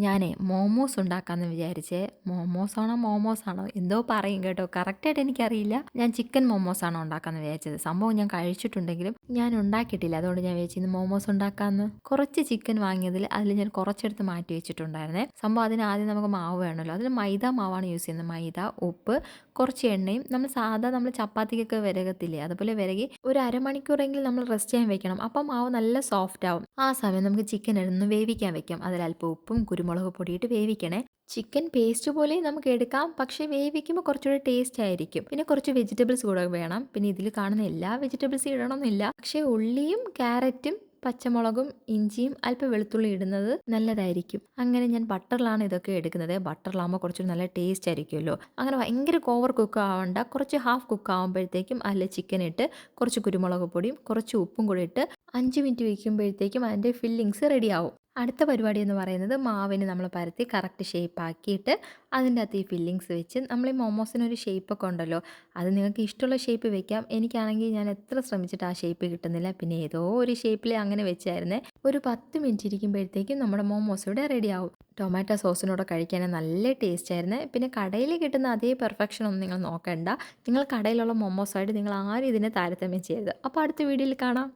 ഞാനേ മോമോസ് ഉണ്ടാക്കാമെന്ന് വിചാരിച്ചേ. മോമോസ് ആണോ മോമോസ് ആണോ എന്തോ പറയും കേട്ടോ. കറക്റ്റായിട്ട് എനിക്കറിയില്ല. ഞാൻ ചിക്കൻ മോമോസ് ആണോ ഉണ്ടാക്കാമെന്ന് വിചാരിച്ചത്. സംഭവം ഞാൻ കഴിച്ചിട്ടുണ്ടെങ്കിലും ഞാൻ ഉണ്ടാക്കിയിട്ടില്ല. അതുകൊണ്ട് ഞാൻ വിചാരിച്ചു മോമോസ് ഉണ്ടാക്കാമെന്ന് കുറച്ച് ചിക്കൻ വാങ്ങിയതിൽ അതിൽ ഞാൻ കുറച്ചെടുത്ത് മാറ്റി വെച്ചിട്ടുണ്ടായിരുന്നേ. സംഭവം അതിന് ആദ്യം നമുക്ക് മാവ് വേണമല്ലോ. അതിൽ മൈദ മാവാണ് യൂസ് ചെയ്യുന്നത്. മൈദ ഉപ്പ് കുറച്ച് എണ്ണയും. നമ്മൾ സാധാ നമ്മൾ ചപ്പാത്തിക്കൊക്കെ വിരകത്തില്ലേ? അതുപോലെ വിരകി ഒരു അരമണിക്കൂറെങ്കിലും നമ്മൾ റെസ്റ്റ് ചെയ്യാൻ വെക്കണം. അപ്പം മാവ് നല്ല സോഫ്റ്റ് ആവും. ആ സമയം നമുക്ക് ചിക്കൻ എടുന്ന് വേവിക്കാൻ വെക്കാം. അതിൽ അല്പം ഉപ്പും കുരുമുളക് പൊടിയിട്ട് വേവിക്കണേ. ചിക്കൻ പേസ്റ്റ് പോലെ നമുക്ക് എടുക്കാം. പക്ഷേ വേവിക്കുമ്പോൾ കുറച്ചുകൂടി ടേസ്റ്റ് ആയിരിക്കും. പിന്നെ കുറച്ച് വെജിറ്റബിൾസ് കൂടെ വേണം. പിന്നെ ഇതിൽ കാണുന്ന എല്ലാ വെജിറ്റബിൾസും ഇടണമെന്നില്ല പക്ഷേ ഉള്ളിയും ക്യാരറ്റും പച്ചമുളകും ഇഞ്ചിയും അല്പം വെളുത്തുള്ളി ഇടുന്നത് നല്ലതായിരിക്കും. അങ്ങനെ ഞാൻ ബട്ടറിലാണ് ഇതൊക്കെ എടുക്കുന്നത്. ബട്ടറിലാകുമ്പോൾ കുറച്ചൊരു നല്ല ടേസ്റ്റ് ആയിരിക്കുമല്ലോ. അങ്ങനെ ഭയങ്കര ഓവർ കുക്ക് ആവണ്ട. കുറച്ച് ഹാഫ് കുക്ക് ആകുമ്പോഴത്തേക്കും അതിൽ ചിക്കൻ ഇട്ട് കുറച്ച് കുരുമുളക് പൊടിയും കുറച്ച് ഉപ്പും കൂടി ഇട്ട് അഞ്ച് മിനിറ്റ് വയ്ക്കുമ്പോഴത്തേക്കും അതിന്റെ ഫില്ലിങ്സ് റെഡിയാവും അടുത്ത പരിപാടി എന്ന് പറയുന്നത് മാവിന് നമ്മൾ പരത്തി കറക്റ്റ് ഷേപ്പ് ആക്കിയിട്ട് അതിന്റെ അകത്ത് ഈ ഫില്ലിങ്സ് വെച്ച് നമ്മൾ ഈ മോമോസിനൊരു ഷേപ്പൊക്കെ ഉണ്ടല്ലോ അത് നിങ്ങൾക്ക് ഇഷ്ടമുള്ള ഷേപ്പ് വെക്കാം. എനിക്കാണെങ്കിൽ ഞാൻ എത്ര ശ്രമിച്ചിട്ട് ആ ഷേപ്പ് കിട്ടുന്നില്ല. പിന്നെ ഏതോ ഒരു ഷേപ്പിൽ അങ്ങനെ വെച്ചായിരുന്നേ. ഒരു പത്ത് മിനിറ്റ് ഇരിക്കുമ്പോഴത്തേക്കും നമ്മുടെ മോമോസ് ഇവിടെ റെഡി ആവും. ടൊമാറ്റോ സോസിനോടെ കഴിക്കാൻ നല്ല ടേസ്റ്റ് ആയിരുന്നു. പിന്നെ കടയിൽ കിട്ടുന്ന അതേ പെർഫെക്ഷൻ ഒന്നും നിങ്ങൾ നോക്കണ്ട. നിങ്ങൾ കടയിലുള്ള മോമോസായിട്ട് നിങ്ങൾ ആരും ഇതിനെ താരതമ്യം ചെയ്യരുത്. അപ്പോൾ അടുത്ത വീഡിയോയിൽ കാണാം.